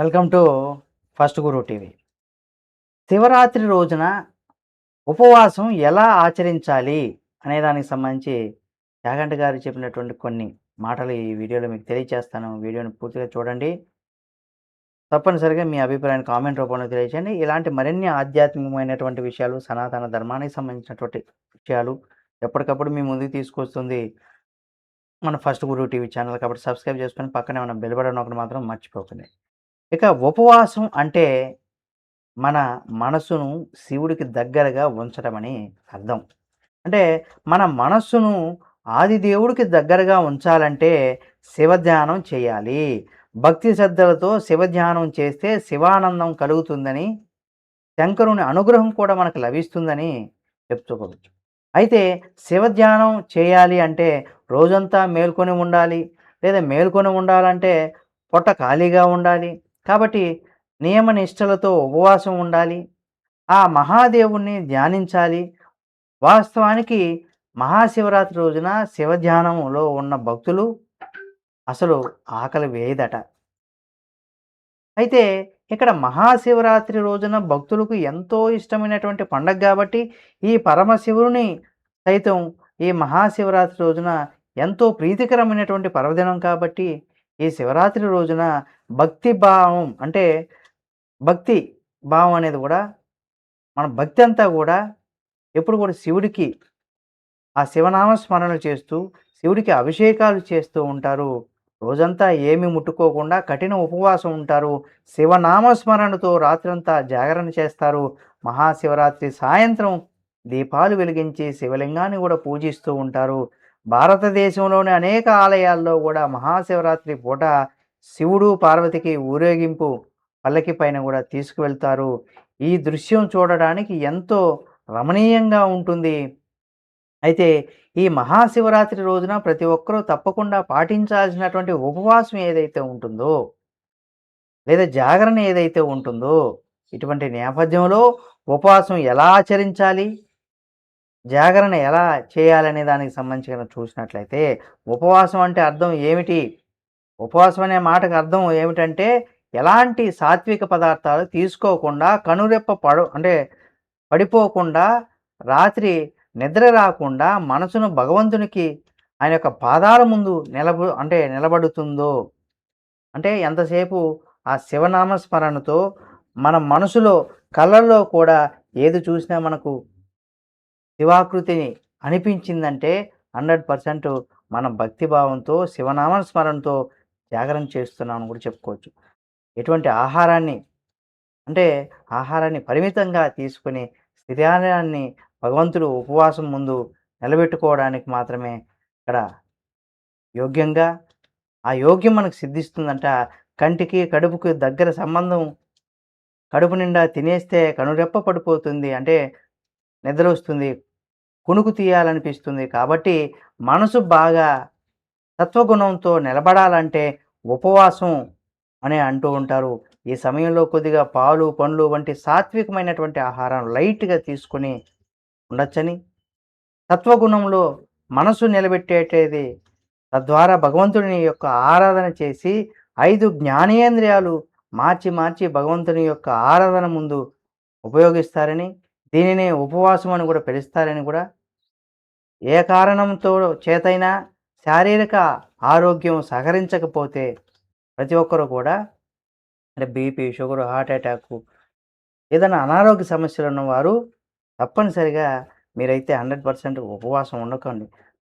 Welcome to First Guru TV. Shivaratri రోజున ఉపవాసం ఎలా ఆచరించాలి అనే దానికి సంబంధించి యాగంటి గారు చెప్పినటువంటి కొన్ని మాటలు ఈ వీడియోలో మీకు తెలియజేస్తాను వీడియోని పూర్తిగా చూడండి. తప్పనిసరిగా మీ అభిప్రాయాన్ని కామెంట్ రూపంలో తెలియజేయండి ఇలాంటి మరిన్ని ఆధ్యాత్మికమైనటువంటి విషయాలు సనాతన ధర్మానికి సంబంధించినటువంటి విషయాలు ఎప్పటికప్పుడు మీ ముందుకు తీసుకొస్తుంది మన ఫస్ట్ గురు టీవీ ఛానల్. కాబట్టి సబ్స్క్రైబ్ చేసుకొని పక్కనే ఉన్న బెల్ బటన్ ఒకటి మాత్రం మర్చిపోకండి. ఇక ఉపవాసం అంటే మన మనసును శివుడికి దగ్గరగా ఉంచడమని అర్థం. అంటే మన మనస్సును ఆదిదేవుడికి దగ్గరగా ఉంచాలంటే శివధ్యానం చేయాలి. భక్తి శ్రద్ధలతో శివధ్యానం చేస్తే శివానందం కలుగుతుందని శంకరుని అనుగ్రహం కూడా మనకు లభిస్తుందని చెప్పుకోవచ్చు. అయితే శివధ్యానం చేయాలి అంటే రోజంతా మేల్కొని ఉండాలి లేదా మేల్కొని ఉండాలంటే పొట్ట ఖాళీగా ఉండాలి కాబట్టి నియమ నిష్టలతో ఉపవాసం ఉండాలి. ఆ మహాదేవుణ్ణి ధ్యానించాలి. వాస్తవానికి మహాశివరాత్రి రోజున శివధ్యానంలో ఉన్న భక్తులు అసలు ఆకలి వేయదట. అయితే ఇక్కడ మహాశివరాత్రి రోజున భక్తులకు ఎంతో ఇష్టమైనటువంటి పండగ కాబట్టి ఈ పరమశివుని సైతం ఈ మహాశివరాత్రి రోజున ఎంతో ప్రీతికరమైనటువంటి పర్వదినం కాబట్టి ఈ శివరాత్రి రోజున భక్తి భావం అంటే భక్తి భావం అనేది కూడా మన భక్తి అంతా కూడా ఎప్పుడు కూడా శివుడికి ఆ శివనామస్మరణలు చేస్తూ శివుడికి అభిషేకాలు చేస్తూ ఉంటారు. రోజంతా ఏమి ముట్టుకోకుండా కఠిన ఉపవాసం ఉంటారు. శివనామస్మరణతో రాత్రంతా జాగరణ చేస్తారు. మహాశివరాత్రి సాయంత్రం దీపాలు వెలిగించి శివలింగాన్ని కూడా పూజిస్తూ ఉంటారు. భారతదేశంలోని అనేక ఆలయాల్లో కూడా మహాశివరాత్రి పూట శివుడు పార్వతికి ఊరేగింపు పల్లకి పైన కూడా తీసుకువెళ్తారు. ఈ దృశ్యం చూడడానికి ఎంతో రమణీయంగా ఉంటుంది. అయితే ఈ మహాశివరాత్రి రోజున ప్రతి ఒక్కరూ తప్పకుండా పాటించాల్సినటువంటి ఉపవాసం ఏదైతే ఉంటుందో లేదా జాగరణ ఏదైతే ఉంటుందో ఇటువంటి నేపథ్యంలో ఉపవాసం ఎలా ఆచరించాలి? జాగరణ ఎలా చేయాలనే దానికి సంబంధించిన చూసినట్లయితే ఉపవాసం అంటే అర్థం ఏమిటి? ఉపవాసం అనే మాటకు అర్థం ఏమిటంటే ఎలాంటి సాత్విక పదార్థాలు తీసుకోకుండా కనురెప్ప పడు అంటే పడిపోకుండా రాత్రి నిద్ర రాకుండా మనసును భగవంతునికి ఆయన యొక్క పాదాల ముందు నిలబ అంటే నిలబడుతుందో అంటే ఎంతసేపు ఆ శివనామ స్మరణతో మన మనసులో కళ్ళల్లో కూడా ఏది చూసినా మనకు శివాకృతిని అనిపించిందంటే హండ్రెడ్ పర్సెంట్ మన భక్తిభావంతో శివనామ స్మరణతో జాగరణ చేస్తున్నామని కూడా చెప్పుకోవచ్చు. ఎటువంటి ఆహారాన్ని అంటే ఆహారాన్ని పరిమితంగా తీసుకుని స్థిరాన్ని భగవంతుడు ఉపవాసం ముందు నిలబెట్టుకోవడానికి మాత్రమే ఇక్కడ యోగ్యంగా ఆ యోగ్యం మనకు సిద్ధిస్తుందంట. కంటికి కడుపుకి దగ్గర సంబంధం కడుపు నిండా తినేస్తే కనురెప్ప పడిపోతుంది. అంటే నిద్ర వస్తుంది కునుకు తీయాలనిపిస్తుంది. కాబట్టి మనసు బాగా సత్వగుణంతో నిలబడాలంటే ఉపవాసం అని అంటూ ఉంటారు. ఈ సమయంలో కొద్దిగా పాలు పండ్లు వంటి సాత్వికమైనటువంటి ఆహారం లైట్గా తీసుకొని ఉండొచ్చని. సత్వగుణంలో మనసు నిలబెట్టేటది తద్వారా భగవంతుని యొక్క ఆరాధన చేసి ఐదు జ్ఞానేంద్రియాలు మార్చి మార్చి భగవంతుని యొక్క ఆరాధన ముందు ఉపయోగిస్తారని దీనిని ఉపవాసం అని కూడా పిలుస్తారని కూడా ఏ కారణంతో చేతైనా శారీరక ఆరోగ్యం సహకరించకపోతే ప్రతి ఒక్కరు కూడా అంటే బీపీ షుగర్ హార్ట్ అటాక్ ఏదైనా అనారోగ్య సమస్యలు ఉన్నవారు తప్పనిసరిగా మీరైతే హండ్రెడ్ పర్సెంట్ ఉపవాసం ఉండకండి.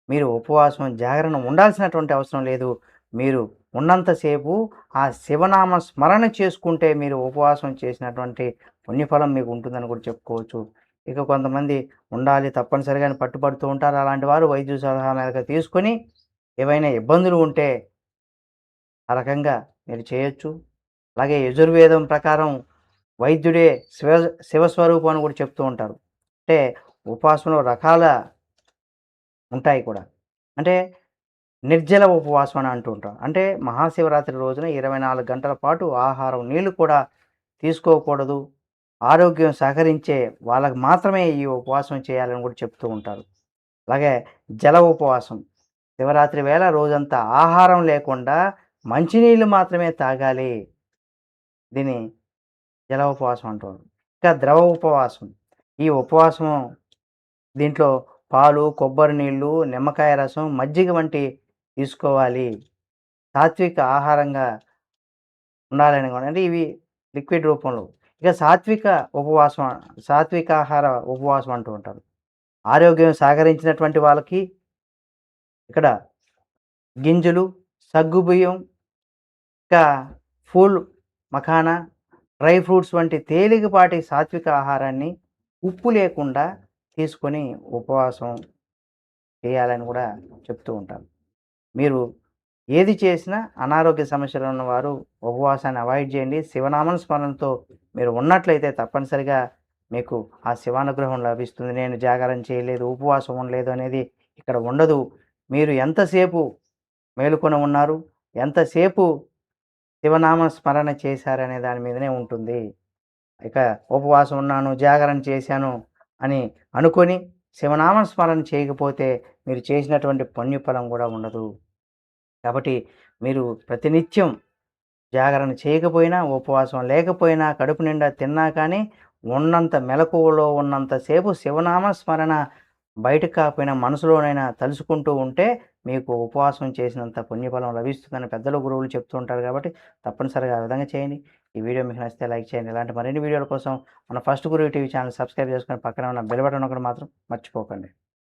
మీరు ఉపవాసం జాగరణ ఉండాల్సినటువంటి అవసరం లేదు. మీరు ఉన్నంతసేపు ఆ శివనామ స్మరణ చేసుకుంటే మీరు ఉపవాసం చేసినటువంటి పుణ్యఫలం మీకు ఉంటుందని కూడా చెప్పుకోవచ్చు. ఇక కొంతమంది ఉండాలి తప్పనిసరిగా పట్టుబడుతూ ఉంటారు. అలాంటి వారు వైద్య సలహా మేరకు తీసుకొని ఏవైనా ఇబ్బందులు ఉంటే ఆ రకంగా మీరు చేయొచ్చు. అలాగే యజుర్వేదం ప్రకారం వైద్యుడే శివ శివస్వరూపం అని కూడా చెప్తూ ఉంటారు. అంటే ఉపవాసంలో రకాల ఉంటాయి కూడా. అంటే నిర్జల ఉపవాసం అని అంటూ ఉంటాం అంటే మహాశివరాత్రి రోజున ఇరవై నాలుగు గంటల పాటు ఆహారం నీళ్ళు కూడా తీసుకోకూడదు. ఆరోగ్యం సహకరించే వాళ్ళకి మాత్రమే ఈ ఉపవాసం చేయాలని కూడా చెప్తూ ఉంటారు. అలాగే జల ఉపవాసం. శివరాత్రి వేళ రోజంతా ఆహారం లేకుండా మంచినీళ్ళు మాత్రమే తాగాలి. దీన్ని జల ఉపవాసం అంటారు. ఇంకా ద్రవ ఉపవాసం. ఈ ఉపవాసం దీంట్లో పాలు కొబ్బరి నీళ్ళు నిమ్మకాయ రసం మజ్జిగ వంటి తీసుకోవాలి. సాత్విక ఆహారంగా ఉండాలని అంటే ఇవి లిక్విడ్ రూపంలో. ఇక సాత్విక ఉపవాసం సాత్విక ఆహార ఉపవాసం అంటూ ఉంటారు. ఆరోగ్యం సహకరించినటువంటి వాళ్ళకి ఇక్కడ గింజలు సగ్గుబియ్యం ఇంకా ఫూల్ మఖానా డ్రై ఫ్రూట్స్ వంటి తేలికపాటి సాత్విక ఆహారాన్ని ఉప్పు లేకుండా తీసుకొని ఉపవాసం చేయాలని కూడా చెప్తూ ఉంటారు మీరు ఏది చేసినా అనారోగ్య సమస్యలు ఉన్నవారు ఉపవాసాన్ని అవాయిడ్ చేయండి. శివనామన స్మరణతో మీరు ఉన్నట్లయితే తప్పనిసరిగా మీకు ఆ శివానుగ్రహం లభిస్తుంది. నేను జాగారం చేయలేదు ఉపవాసం ఉండలేదు అనేది ఇక్కడ ఉండదు. మీరు ఎంతసేపు మేలుకొని ఉన్నారు? ఎంతసేపు శివనామ స్మరణ చేశారనే దాని మీదనే ఉంటుంది. ఇక ఉపవాసం ఉన్నాను జాగరణ చేశాను అని అనుకొని శివనామ స్మరణ చేయకపోతే మీరు చేసినటువంటి పుణ్యఫలం కూడా ఉండదు. కాబట్టి మీరు ప్రతినిత్యం జాగరణ చేయకపోయినా ఉపవాసం లేకపోయినా కడుపు నిండా తిన్నా కానీ ఉన్నంత మెలకువలో ఉన్నంతసేపు శివనామ స్మరణ బయటకు కాకపోయినా మనసులోనైనా తలుచుకుంటూ ఉంటే మీకు ఉపవాసం చేసినంత పుణ్యఫలం లభిస్తుందని పెద్దలు గురువులు చెప్తూ ఉంటారు కాబట్టి తప్పనిసరిగా ఆ విధంగా చేయండి. ఈ వీడియో మీకు నచ్చితే లైక్ చేయండి. ఇలాంటి మరిన్ని వీడియోల కోసం మన ఫస్ట్ గురువు టీవీ ఛానల్ సబ్స్క్రైబ్ చేసుకొని పక్కన ఉన్న బెల్ బటన్ ఒకటి మాత్రం మర్చిపోకండి.